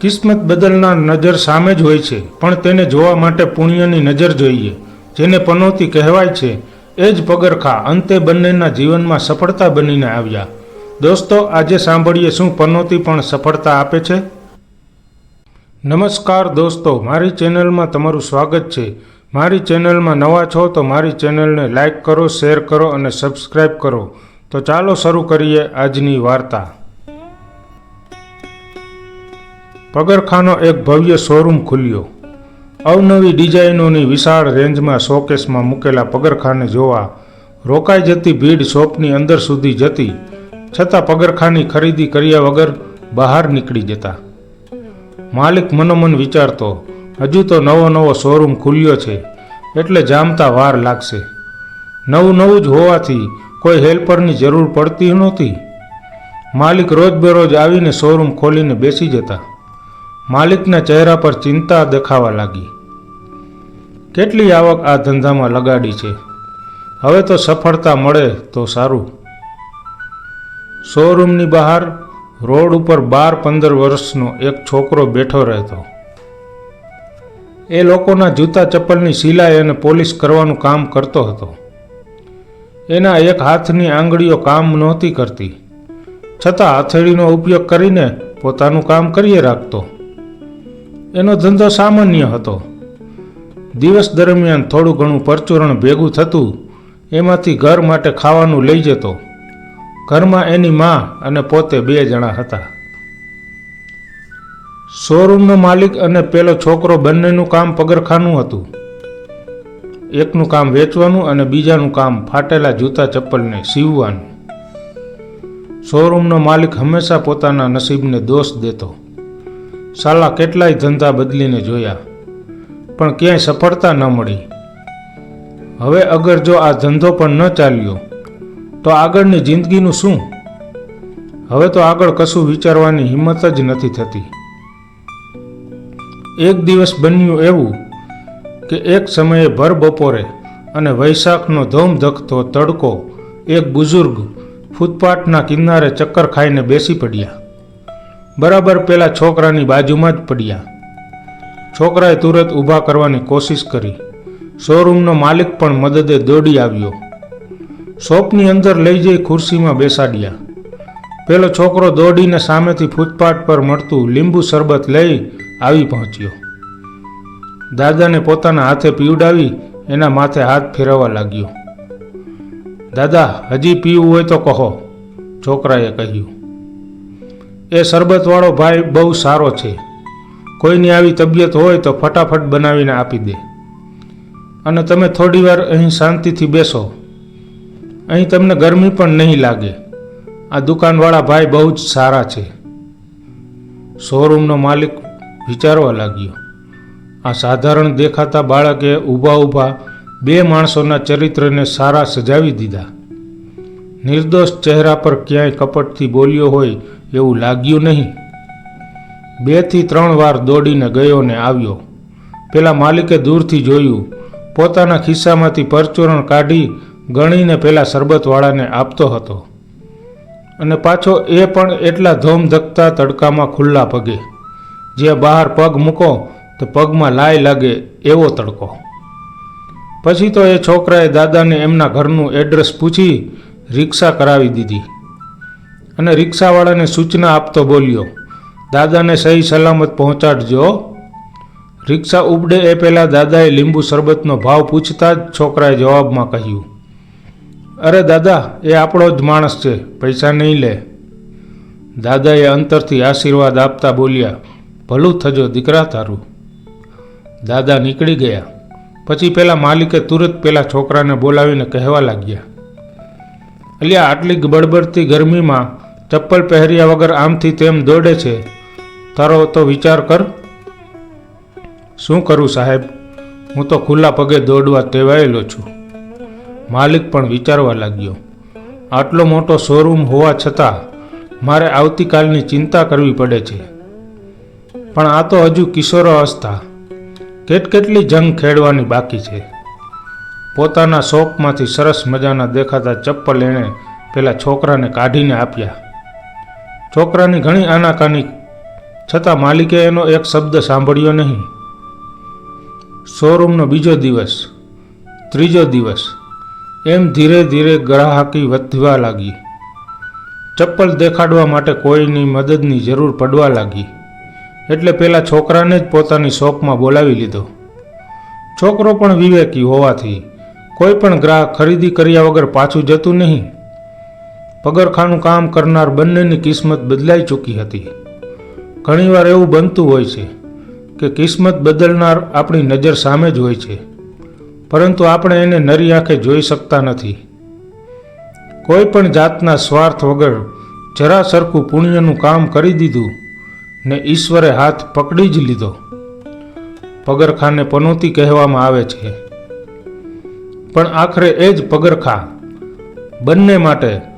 કિસ્મત બદલનાર નજર સામે જ હોય છે, પણ તેને જોવા માટે પુણ્યની નજર જોઈએ. જેને પનોતી કહેવાય છે, એ જ પગરખા અંતે બંનેના જીવનમાં સફળતા બનીને આવ્યા. દોસ્તો, આજે સાંભળીએ શું પનોતી પણ સફળતા આપે છે? નમસ્કાર દોસ્તો, મારી ચેનલમાં તમારું સ્વાગત છે. મારી ચેનલમાં નવા છો તો મારી ચેનલને લાઈક કરો, શેર કરો અને સબસ્ક્રાઈબ કરો. તો ચાલો શરૂ કરીએ આજની વાર્તા. પગરખાનો એક ભવ્ય શોરૂમ ખુલ્યો. અવનવી ડિઝાઇનોની વિશાળ રેન્જમાં શોકેસમાં મૂકેલા પગરખાને જોવા રોકાઈ જતી ભીડ શોપની અંદર સુધી જતી, છતાં પગરખાની ખરીદી કર્યા વગર બહાર નીકળી જતા. માલિક મનોમન વિચારતો, હજુ તો નવો નવો શોરૂમ ખુલ્યો છે, એટલે જામતા વાર લાગશે. નવું નવું જ હોવાથી કોઈ હેલ્પરની જરૂર પડતી નહોતી. માલિક રોજબરોજ આવીને શોરૂમ ખોલીને બેસી જતા. માલિકના ચહેરા પર ચિંતા દેખાવા લાગી. કેટલી આવક આ ધંધામાં લગાડી છે? હવે તો સફળતા મળે તો સારું. શોરૂમની બહાર, રોડ ઉપર બાર પંદર વર્ષનો એક છોકરો બેઠો રહેતો. એ લોકોના જૂતા ચપ્પલની સિલાઈ અને પોલિશ કરવાનું કામ કરતો હતો. એના એક હાથની આંગળીઓ કામ નહોતી કરતી. છતાં હથેળીનો ઉપયોગ કરીને પોતાનું કામ કરીએ રાખતો. એનો ધંધો સામાન્ય હતો. દિવસ દરમિયાન થોડું ઘણું પરચુરણ ભેગું થતું, એમાંથી ઘર માટે ખાવાનું લઈ જતો. ઘરમાં એની મા અને પોતે બે જણા હતા. શોરૂમનો માલિક અને પેલો છોકરો બંનેનું કામ પગરખાનું હતું. એકનું કામ વેચવાનું અને બીજાનું કામ ફાટેલા જૂતા ચપ્પલને સીવવાનું. શોરૂમનો માલિક હંમેશા પોતાના નસીબને દોષ દેતો. સાલા કેટલાય ધંધા બદલીને જોયા, પણ ક્યાંય સફળતા ન મળી. હવે અગર જો આ ધંધો પણ ન ચાલ્યો, તો આગળની જિંદગીનું શું? હવે તો આગળ કશું વિચારવાની હિંમત જ નથી થતી. એક દિવસ બન્યું એવું કે એક સમયે ભર બપોરે અને વૈશાખનો ધોમધખતો તડકો એક બુઝુર્ગ ફૂટપાથના કિનારે ચક્કર ખાઈને બેસી પડ્યા. બરાબર પેલા છોકરાની બાજુમાં જ પડ્યા. છોકરાએ તુરત ઊભા કરવાની કોશિશ કરી. શોરૂમનો માલિક પણ મદદે દોડી આવ્યો. શોપની અંદર લઈ જઈ ખુરશીમાં બેસાડ્યા. પેલો છોકરો દોડીને સામેથી ફૂટપાથ પર મળતું લીંબુ શરબત લઈ આવી પહોંચ્યો. દાદાને પોતાના હાથે પીવડાવી એના માથે હાથ ફેરવવા લાગ્યો. દાદા, હજી પીવું હોય તો કહો, છોકરાએ કહ્યું. એ શરબતવાળો ભાઈ બહુ સારો છે. કોઈની આવી તબિયત હોય તો ફટાફટ બનાવીને આપી દે. અને તમે થોડીવાર અહીં શાંતિથી બેસો. અહીં તમને ગરમી પણ નહીં લાગે. આ દુકાનવાળા ભાઈ બહુ જ સારા છે. શોરૂમનો માલિક વિચારવા લાગ્યો. આ સાધારણ દેખાતા બાળકે ઊભા ઊભા બે માણસોના ચરિત્રને સારા સજાવી દીધા. નિર્દોષ ચહેરા પર ક્યાંય કપટથી બોલ્યો હોય એવું લાગ્યું નહીં. બેથી ત્રણ વાર દોડીને ગયો ને આવ્યો. પેલા માલિકે દૂરથી જોયું, પોતાના ખિસ્સામાંથી પરચુરણ કાઢી ગણીને પેલા શરબતવાળાને આપતો હતો. અને પાછો એ પણ એટલા ધોમધકતા તડકામાં ખુલ્લા પગે. જ્યાં બહાર પગ મૂકો, તો પગમાં લાય લાગે એવો તડકો. પછી તો એ છોકરાએ દાદાને એમના ઘરનું એડ્રેસ પૂછી રિક્ષા કરાવી દીધી. અને રિક્ષાવાળાને સૂચના આપતો બોલ્યો, દાદાને સહી સલામત પહોંચાડજો. રિક્ષા ઉપડે એ પહેલાં દાદાએ લીંબુ શરબતનો ભાવ પૂછતા જ છોકરાએ જવાબમાં કહ્યું, અરે દાદા, એ આપણો જ માણસ છે, પૈસા નહીં લે. દાદાએ અંતરથી આશીર્વાદ આપતા બોલ્યા, ભલું થજો દીકરા તારું. દાદા નીકળી ગયા. પછી પેલા માલિકે તુરત પેલા છોકરાને બોલાવીને કહેવા લાગ્યા, અલ્યા, આટલી બળબડતી ગરમીમાં ચપ્પલ પહેર્યા વગર આમથી તેમ દોડે છે. તારો તો વિચાર કર. શું કરું સાહેબ? હું તો ખુલ્લા પગે દોડવા ટેવાયેલો છું. માલિક પણ વિચારવા લાગ્યો. આટલો મોટો શોરૂમ હોવા છતાં મારે આવતીકાલની ચિંતા કરવી પડે છે. પણ આ તો હજુ કિશોર અવસ્થા. કેટકેટલી જંગ ખેડવાની બાકી છે. પોતાના શોપમાંથી સરસ મજાના દેખાતા ચપ્પલ એણે પેલા છોકરાને કાઢીને આપ્યા. છોકરાની ઘણી આનાકાની, છતાં માલિકે એનો એક શબ્દ સાંભળ્યો નહીં. શોરૂમનો બીજો દિવસ, ત્રીજો દિવસ, એમ ધીરે ધીરે ગ્રાહકી વધવા લાગી. ચપ્પલ દેખાડવા માટે કોઈની મદદની જરૂર પડવા લાગી, એટલે પેલા છોકરાને જ પોતાની શોપમાં બોલાવી લીધો. છોકરો પણ વિવેકી હોવાથી કોઈ પણ ગ્રાહક ખરીદી કર્યા વગર પાછું જતું નહીં. પગરખાનું કામ કરનાર બંનેની કિસ્મત બદલાઈ ચૂકી હતી. ઘણીવાર એવું બનતું હોય છે કે કિસ્મત બદલનાર આપણી નજર સામે જ હોય છે, પરંતુ આપણે એને નરી આંખે જોઈ શકતા નથી. કોઈ પણ જાતના સ્વાર્થ વગર જરા સરખું પુણ્યનું કામ કરી દીધું ને ઈશ્વરે હાથ પકડી જ લીધો. પગરખાને પનોતી કહેવામાં આવે છે. પણ આખરે એ જ પગરખા બંને માટે